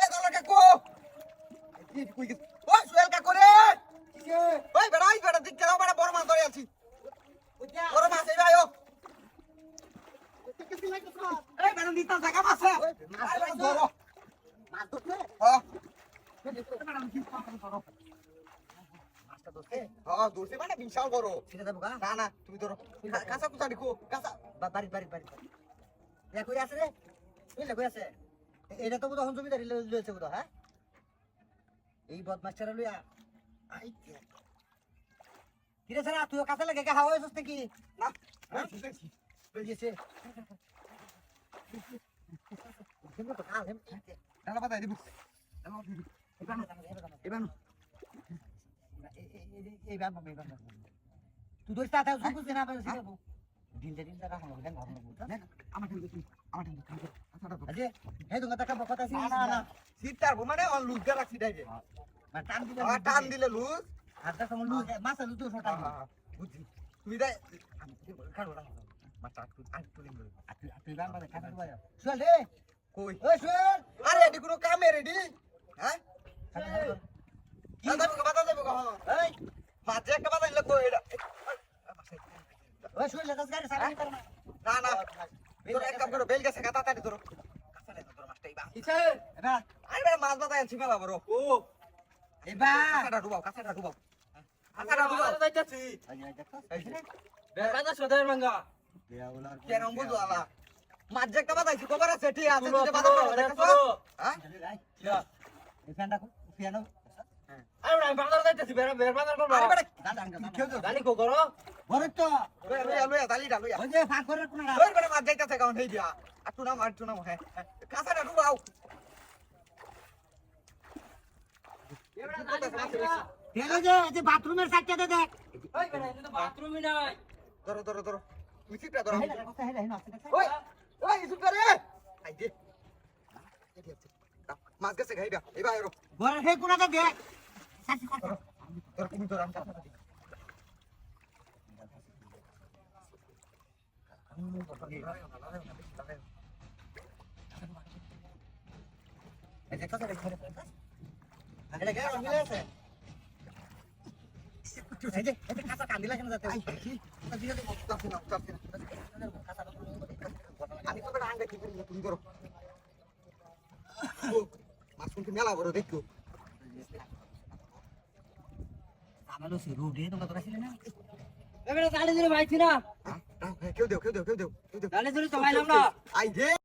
এ দলা কাকু ওই সুয়েল কাকু রে। ওই বেড়া ওই বেড়া দিকে দাও বেড়া বড় মাছ ধরে আছি। বড় মাছ এই ভাইও এই বেড়া নিতাম জায়গা মাছ ধরো। মাছ ধরছে? হ্যাঁ মানে বিশাল বড়। ছেড়ে দেবো না না তুমি ধরো। কাঁচা কুচা দেখো কাঁচা। বাড়ি বাড়ি বাড়ি বাড়ি। কই আছে রে? কই আছে? এটা তো বোধহয় জমিদার লইছে হ্যাঁ? এই বদমাস্টারা লইয়া আই কিরে সারা তুইও কাছে লাগে হাওয়া হয়েছিস নাকি? না? পাতা দিব। তুই ধরিস তাতে দিনটা দিনটা রাখো আমার আজে হে তুমি কথা কথা আছে? না মানে অন লুজ দিয়ে রাখছি যে। না টান দিলে আর টান দিলে লুজ। হাতটা কেমন লুজ মাছ লুজ তো সটা বুঝছি? তুমি না তুই গান শুয়াল রে। কই? ওই শুয়াল। আরে কোনো কামে রেডি হ্যাঁ? কি? দাদা বাতা দেবো এই। মাঝে একটা দিলে কই? এটা ওই শুয়াল গাড়ি করো বেল গেছে কাটা তাড়ি ধরো। মাছ আনছি মেলা বড় ও। এবার কাঁচাটা ডুবাও কাঁচাটা ডুবাও। কাঁচাটা ডুবাও। যাইতাছি মাঙ্গা কেন বুঝো আলা? মাছ যে একটা বাতাইছি আছে? ঠিক আছে তুই বাতা দেখো। হ্যাঁ? এই ফ্যানটা আরে বাজার যাইতাছি বাজার করব। আরে কো করো। বড় তো লইয়া লইয়া লইয়া দালিটা লইয়া ওই যে ফাঁক করে কোন ওই বেটা মাছ যাইতাছে কারণ এই দিয়া। আর আর হ্যাঁ হ্যাঁ। কাঁচাটা ডুবাও। দেখো যে যে বাথরুমের সাইডটাতে দেখ। ওই বেরা এটা তো বাথরুমই নাই। ধরো ধরো ধরো। তুই সিটটা ধরো হেলা কথা হেলা হেলা ওই ওই ইসু করে আই দে। মাছ গেছে খাইবা এবার এরো ঘরের সেই দেখ সাথে কর। তুমি ধর আমি মেলা বড় দেখো আমালো সে রোডে তোমরা তো আসলে না এ বেরা গালি ধরে ভাইছি না হ্যাঁ, হ্যাঁ, কেউ দেও কেউ দেও কেউ দেও কেউ দেও। তাহলে ধরে তো ভাইলাম না আই